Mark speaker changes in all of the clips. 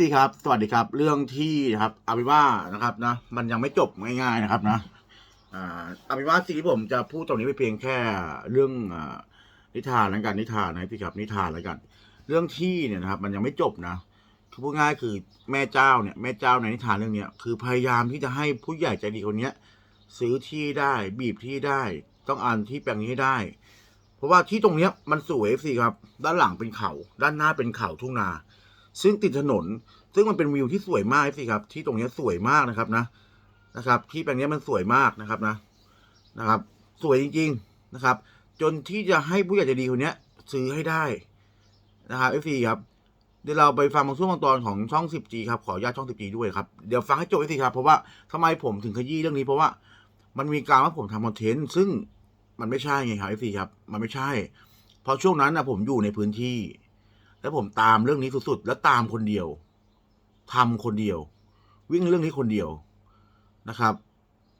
Speaker 1: พี่ครับ สวัสดีครับ เรื่องที่นะครับอาเป็นว่านะครับนะ มันยังไม่จบง่ายๆนะครับนะอาเอาเป็นว่าสิ่งที่ผมจะพูดตรงนี้เป็นเพียงแค่เรื่องอนิทานแล้วกันนิทานนะพี่ครับนิทานแล้วกัน เรื่องที่เนี่ยนะครับ มันยังไม่จบนะคือพูดง่ายคือแม่เจ้าเนี่ยแม่เจ้าในนิทานเรื่องเนี้ยคือพยายามที่จะให้ผู้ใหญ่ใจดีคนเนี้ย ซื้อที่ได้บีบที่ได้ ต้องอ่านที่แปลงนี้ได้ เพราะว่าที่ตรงเนี้ยมันสวยสิครับ ด้านหลังเป็นเขา ด้านหน้าเป็นเขาทุ่งนา ซึ่งติดถนน ซึ่งมันเป็นวิวที่สวยมากสิครับ ที่ตรงเนี้ยสวยมากนะครับนะ นะครับ ที่แปลงเนี้ยมันสวยมากนะครับนะ นะครับ สวยจริง ๆนะครับ จนที่จะให้ผู้ใหญ่ใจดีคนเนี้ยซื้อให้ได้นะครับเอฟซีครับ เดี๋ยวเราไปฟังบางช่วงบางตอนของช่อง 10G ครับขออนุญาตช่อง 10G ด้วยครับ เดี๋ยวฟังให้จบเอฟซีครับ เพราะว่าทำไมผมถึงขยี้เรื่องนี้เพราะว่ามันมีการว่าผมทำคอนเทนต์ซึ่งมันไม่ใช่ไงครับเอฟซีครับ มันไม่ใช่ เพราะช่วงนั้นนะผมอยู่ในพื้นที่ แล้วผมตามเรื่องนี้สุดๆ แล้วตามคนเดียวทำคนเดียว วิ่งเรื่องนี้คนเดียวนะครับ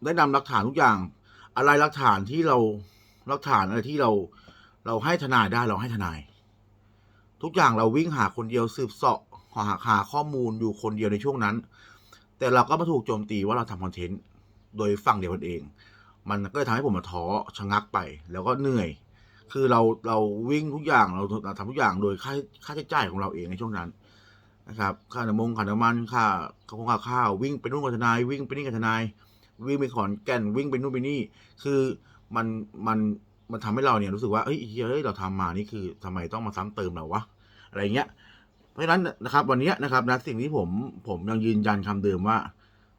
Speaker 1: ได้นำหลักฐานทุกอย่าง อะไรหลักฐานที่เราหลักฐานอะไรที่เรา เราให้ทนายได้เราให้ทนาย ทุกอย่างเราวิ่งหาคนเดียวสืบเสาะหาหาข้อมูลอยู่คนเดียวในช่วงนั้น แต่เราก็มาถูกโจมตีว่าเราทำคอนเทนต์โดยฝั่งเดียวกันเอง มันก็เลยทำให้ผมมาท้อชะงักไป แล้วก็เหนื่อย คือเราเราวิ่งทุกอย่างเราทำทุกอย่างโดยค่าค่าใช้จ่ายของเราเองในช่วงนั้นนะครับค่าน้ำมงค่าน้ำมันค่าค่าข้าววิ่งไปนู่นกับทนายวิ่งไปนี่กับทนายวิ่งไปขอนแก่นวิ่งไปนู่นไปนี่ คือมันมันมันทำให้เราเนี่ยรู้สึกว่าเอ้ยเฮ้ยเราทำมานี่คือทำไมต้องมาซ้ำเติมเราวะอะไรเงี้ย เพราะฉะนั้นนะครับ วันนี้นะครับนะสิ่งที่ผมผมยังยืนยันคำเดิมว่า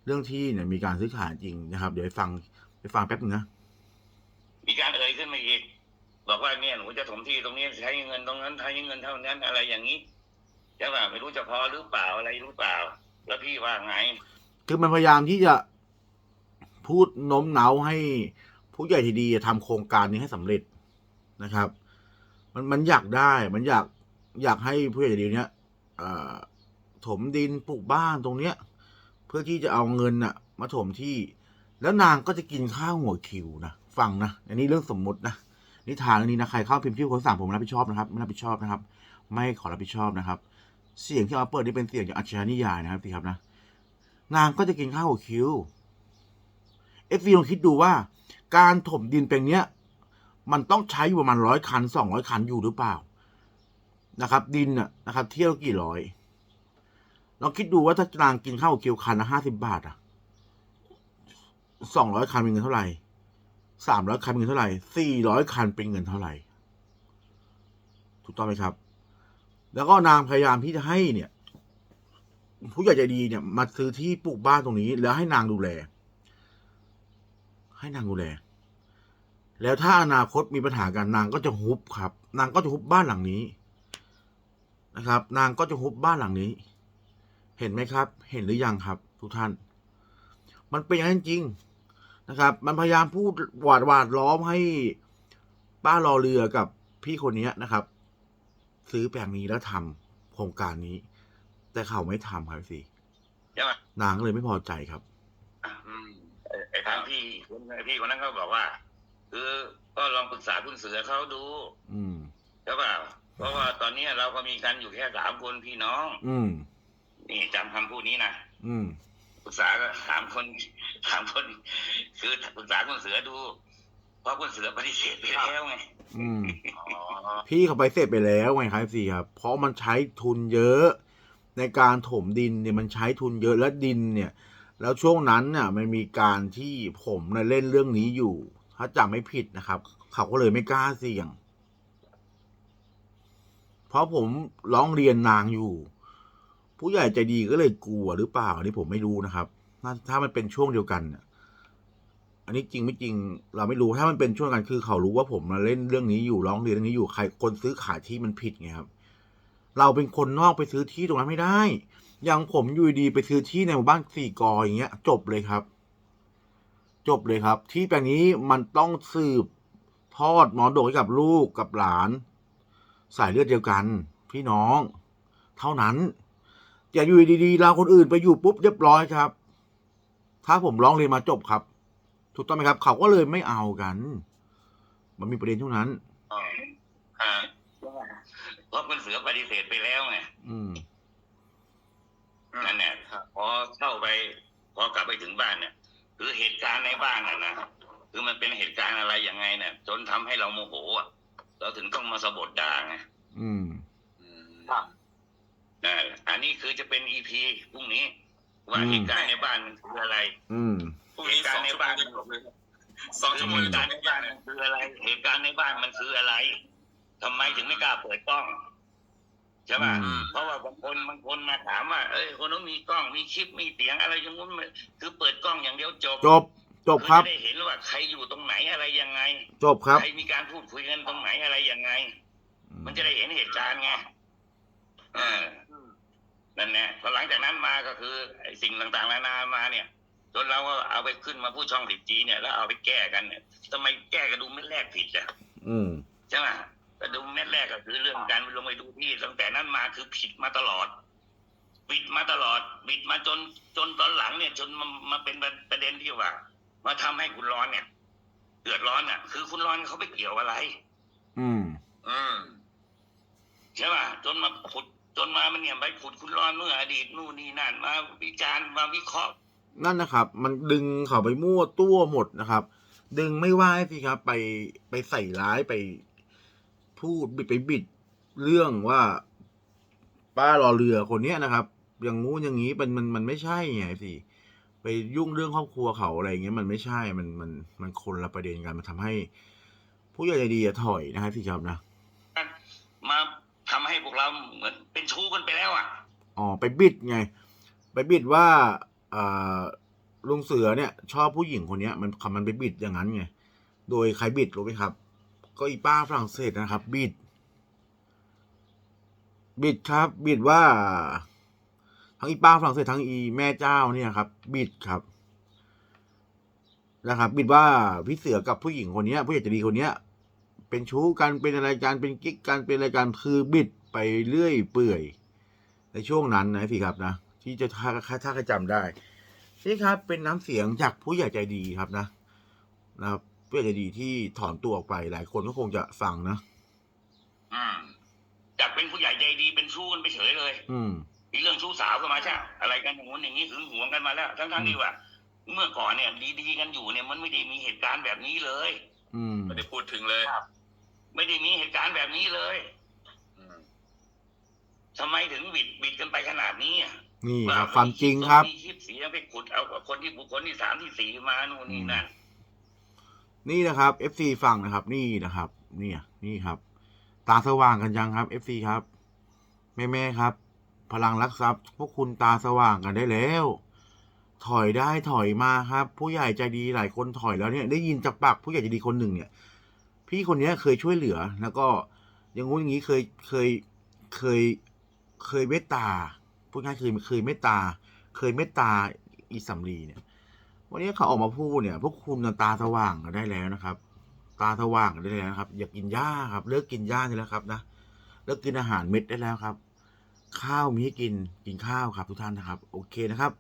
Speaker 1: เรื่องที่เนี่ยมีการซื้อขายจริงนะครับ เดี๋ยวไปฟังไปฟังแป๊บนึงนะ
Speaker 2: มีการเอ่ยขึ้นมาอีก บอกว่าเนี่ยหนูจะถมที่ตรงนี้ใช้เงินตรงนั้นใช้เงินเท่านั้นอะไรอย่างนี้ใช่ป่ะไม่รู้จะพอหรือเปล่าอะไรหรือเปล่า แล้วพี่ว่าไง
Speaker 1: คือมันพยายามที่จะพูดโน้มน้าวให้ผู้ใหญ่ที่ดีทำโครงการนี้ให้สำเร็จนะครับ มันมันอยากได้มันอยากอยากให้ผู้ใหญ่ใจดีเนี้ยถมดินปลูกบ้านตรงเนี้ย เพื่อที่จะเอาเงินน่ะมาถมที่ แล้วนางก็จะกินข้าวหัวคิวนะฟังนะอันนี้เรื่องสมมุตินะ นิทานเรื่องนี้นะใครเข้าพิมพ์ชื่อคนสั่งผมรับผิดชอบนะครับไม่รับผิดชอบนะครับ ไม่ขอรับผิดชอบนะครับ เสียงที่เอาเปิดนี่เป็นเสียงจากอัจฉรินิยายนะครับพี่ครับนะ นางก็จะกินข้าวหัวคิวเอฟซีลองคิดดูว่า การถมดินแปลงเนี้ย มันต้องใช้อยู่ประมาณร้อยคันสองร้อยคันอยู่หรือเปล่านะครับ ดินน่ะนะครับ เที่ยวกี่ร้อยลองคิดดูว่าถ้านางกินข้าวคิวคันละห้าสิบบาทอะสองร้อยคันเป็นเงินเท่าไหร่ สามร้อยคันเป็นเงินเท่าไหร่สี่ร้อยคันเป็นเงินเท่าไหร่ ถูกต้องไหมครับ แล้วก็นางพยายามที่จะให้เนี่ย ผู้ใหญ่ใจดีเนี่ย มาซื้อที่ปลูกบ้านตรงนี้ แล้วให้นางดูแล ให้นางดูแล แล้วถ้าอนาคตมีปัญหากันนางก็จะฮุบครับ นางก็จะฮุบบ้านหลังนี้นะครับ นางก็จะฮุบบ้านหลังนี้ เห็นไหมครับ เห็นหรือยังครับ ทุกท่าน มันเป็นอย่างนั้นจริง นะครับ มันพยายามพูดหวาดหวาดล้อมให้ป้ารอเรือกับพี่คนนี้นะครับ ซื้อแปลงนี้แล้วทำโครงการนี้ แต่เขาไม่ทำครับสิ
Speaker 2: ใช่ไหม
Speaker 1: นางก็เลยไม่พอใจครับ
Speaker 2: อืมไอ้ไอ้ทางพี่คนไอ้พี่คนนั้นเขาบอกว่าคือก็ลองปรึกษาคุณเสือเขาดู
Speaker 1: อืม
Speaker 2: ใช่ป่ะเพราะว่าตอนนี้เราก็มีกันอยู่แค่สามคนพี่น้อง
Speaker 1: อืม
Speaker 2: นี่จำคำพูดนี้นะ
Speaker 1: อืม
Speaker 2: ป รึกษาก็สามคนสามคน คือปรึกษาคุณเสือดู เพราะคุณเสือปฏิเสธไปแล้วไง
Speaker 1: อืม
Speaker 2: อ๋อ
Speaker 1: พี่เขาไปเสร็จไปแล้วไงครับสิครับ เพราะมันใช้ทุนเยอะ ในการถมดินเนี่ยมันใช้ทุนเยอะและดินเนี่ย แล้วช่วงนั้นเนี่ยมันมีการที่ผมเนี่ยเล่นเรื่องนี้อยู่ ถ้าจำไม่ผิดนะครับ เขาก็เลยไม่กล้าเสี่ยง เพราะผมร้องเรียนนางอยู่ ผู้ใหญ่ใจดีก็เลยกลัวหรือเปล่าอันนี้ผมไม่รู้นะครับถ้ามันเป็นช่วงเดียวกันเนี่ยอันนี้จริงไม่จริง เราไม่รู้ถ้ามันเป็นช่วงกันคือเขารู้ว่าผมมาเล่นเรื่องนี้อยู่ร้องเรียนเรื่องนี้อยู่ใครคนซื้อขายที่มันผิดไงครับ เราเป็นคนนอกไปซื้อที่ตรงนั้นไม่ได้อย่างผมอยู่ดีไปซื้อที่ในหมู่บ้านสี่กออย่างเงี้ย จบเลยครับ จบเลยครับ ที่แปลงนี้มันต้องสืบทอดมรดกให้กับลูกกับหลาน สายเลือดเดียวกัน พี่น้อง เท่านั้น อย่าอยู่ดีๆเราคนอื่นไปอยู่ปุ๊บเรียบร้อยครับ ถ้าผมร้องเรียนมาจบครับ ถูกต้องไหมครับ เขาก็เลยไม่เอากัน มันมีประเด็นเท่านั้น
Speaker 2: อ๋ออ่าเพราะคุณเสือปฏิเสธไปแล้วไง
Speaker 1: อืม
Speaker 2: นั่นแหละ
Speaker 3: ครับ
Speaker 2: พอเข้าไปพอกลับไปถึงบ้านเนี่ยคือเหตุการณ์ในบ้านน่ะนะคือมันเป็นเหตุการณ์อะไรยังไงเนี่ยจนทำให้เราโมโหอะเราถึงต้องมาสะบดด่าไง
Speaker 1: อืม
Speaker 3: อืม
Speaker 2: นะ อันนี้คือจะเป็นอีพีพรุ่งนี้ ว่า
Speaker 1: อืม
Speaker 2: เหตุการณ์ในบ้านมันคืออะไร
Speaker 1: อืม
Speaker 3: พรุ่งนี้สองชั่วโมงจะจบเลยสองชั่วโมง
Speaker 2: เห
Speaker 3: จะ
Speaker 2: ตุ
Speaker 3: จ
Speaker 2: การ
Speaker 3: บ
Speaker 2: ณ์ในบ้านมันคืออะไร เหตุการณ์ในบ้านมันคืออะไรทำไมถึงไม่กล้าเปิดกล้องใช่ป่ะ
Speaker 1: อืม
Speaker 2: เพราะว่าบางคนบางคนมาถามว่าเอ้ยคนนู้นมีกล้องมีคลิปมีเสียงอะไรอย่างงู้นคือเปิดกล้องอย่างเดียวจบ
Speaker 1: จบจบครับ
Speaker 2: อจะได้เห็นว่าใครอยู่ตรงไหนอะไรยังไง
Speaker 1: จบครับ
Speaker 2: ใครมีการพูดคุยกันตรงไหนอะไรยังไง มันจะได้เห็นเหตุการณ์ไงเออ นั่นแหละพอหลังจากนั้นมาก็คือไอ้สิ่งต่างๆนานามาเนี่ยจนเราก็เอาไปขึ้นมาผู้ช่องสิจีเนี่ยแล้วเอาไปแก้กันเนี่ยทำไมแก้กระดุมเม็ดแรกผิดอะ
Speaker 1: อืม
Speaker 2: ใช่ไหมกระดุมเม็ดแรกก็คือเรื่องการลงไปดูที่ตั้งแต่นั้นมาคือผิดมาตลอดปิดมาตลอดปิดมาจนจนตอนหลังเนี่ย จนมามาเป็นประเด็นที่ว่า มาทำให้คุณร้อนเนี่ยเดือดร้อนอะ คือคุณร้อนเขาไปเกี่ยวอะไร
Speaker 1: อืม
Speaker 3: อืม
Speaker 2: ใช่ป่ะจนมาขุด จนมามันเนี่ยไปขุดคุณร้อนเมื่ออดีตนู่นนี่นั่นมาวิจารณ์มาวิเคราะห์
Speaker 1: นั่นนะครับ มันดึงเขาไปมั่วตัวหมดนะครับ ดึงไม่ว่าสิครับ ไปไปใส่ร้ายไปพูดบิดไปบิดเรื่องว่าป้ารอเรือคนเนี้ยนะครับ อย่างงู้นอย่างนี้มันมันมันไม่ใช่ไงสิไปยุ่งเรื่องครอบครัวเขาอะไรอย่างเงี้ยมันไม่ใช่มันมันมันคนละประเด็นกันมันทำให้ ผู้ใหญ่ใจดีอะถอยนะครับสิครับนะ
Speaker 2: มาทำ ให้พวกเราเหมือนเป็นชู้กันไปแล้วอะ
Speaker 1: อ๋อไปบิดไง ไปบิดว่าอ่าลุงเสือเนี่ย ชอบผู้หญิงคนเนี้ย มันคำมันไปบิดอย่างนั้นไง โดยใครบิดรู้ไหมครับ ก็อีป้าฝรั่งเศสนะครับ บิด บิดครับ บิดว่า ทั้งอีป้าฝรั่งเศสทั้งอีแม่เจ้าเนี่ยครับ บิดครับนะครับ บิดว่าพี่เสือกับผู้หญิงคนเนี้ย ผู้ใหญ่ใจดีคนเนี้ย เป็นชู้กันเป็นอะไรกันเป็นกิ๊กกันเป็นอะไรกันคือบิด ไปเรื่อยเปื่อย ในช่วงนั้นนะพี่ครับนะที่จะถ้าถ้าถ้าใครจำได้นี่ครับ เป็นน้ำเสียงจากผู้ใหญ่ใจดีครับนะนะครับผู้ใหญ่ใจดีที่ถอนตัวออกไปหลายคนก็คงจะฟังนะ
Speaker 2: อืมจากเป็นผู้ใหญ่ใจดีเป็นชู้กันไปเฉยเลย
Speaker 1: อืม
Speaker 2: มีเรื่องชู้สาวก็มาใช่อะไรกันอย่างงู้นอย่างนี้หึงหวงกันมาแล้ว ทั้งทั้งๆที่ว่าเมื่อก่อนเนี่ย ดีๆกันอยู่เนี่ยมันไม่ได้มีเหตุการณ์แบบนี้เลย
Speaker 1: อืม
Speaker 3: ไม่ได้พูดถึงเลย
Speaker 2: ไม่ได้มีเหตุการณ์แบบนี้เลย
Speaker 3: อืม
Speaker 2: ทำไมถึงบิดบิดกันไปขนาดนี้อะ
Speaker 1: นี่ครับความจริงครับ
Speaker 2: มีคลิปเสียงไปขุดเอากับคนที่บุคคลที่สามที่สี่มานู่นนี่นั่น
Speaker 1: นี่นะครับ FC ฟังนะครับ นี่นะครับ เนี่ย นี่ครับ ตาสว่างกันยังครับ FC ครับ แม่แม่ๆครับ พลังรักทรัพย์พวกคุณตาสว่างกันได้แล้ว ถอยได้ถอยมาครับ ผู้ใหญ่ใจดีหลายคนถอยแล้วเนี่ย ได้ยินจากปากผู้ใหญ่ใจดีคนหนึ่งเนี่ย พี่คนเนี้ยเคยช่วยเหลือ แล้วก็อยังงู้นอย่างนี้เคยเคยเคย เคยเมตตาพูดง่ายๆคือเคยเมตตา เคยเมตตาอีสัมรีเนี่ย วันนี้เขาออกมาพูดเนี่ย พวกคุณตาสว่างกันได้แล้วนะครับ ตาสว่างกันได้แล้วนะครับ อย่ากินหญ้าครับ เลิกกินหญ้าได้แล้วครับนะเลิกกินอาหารเม็ดได้แล้วครับ ข้าวมีให้กินกินข้าวครับทุกท่านนะครับ โอเคนะครับ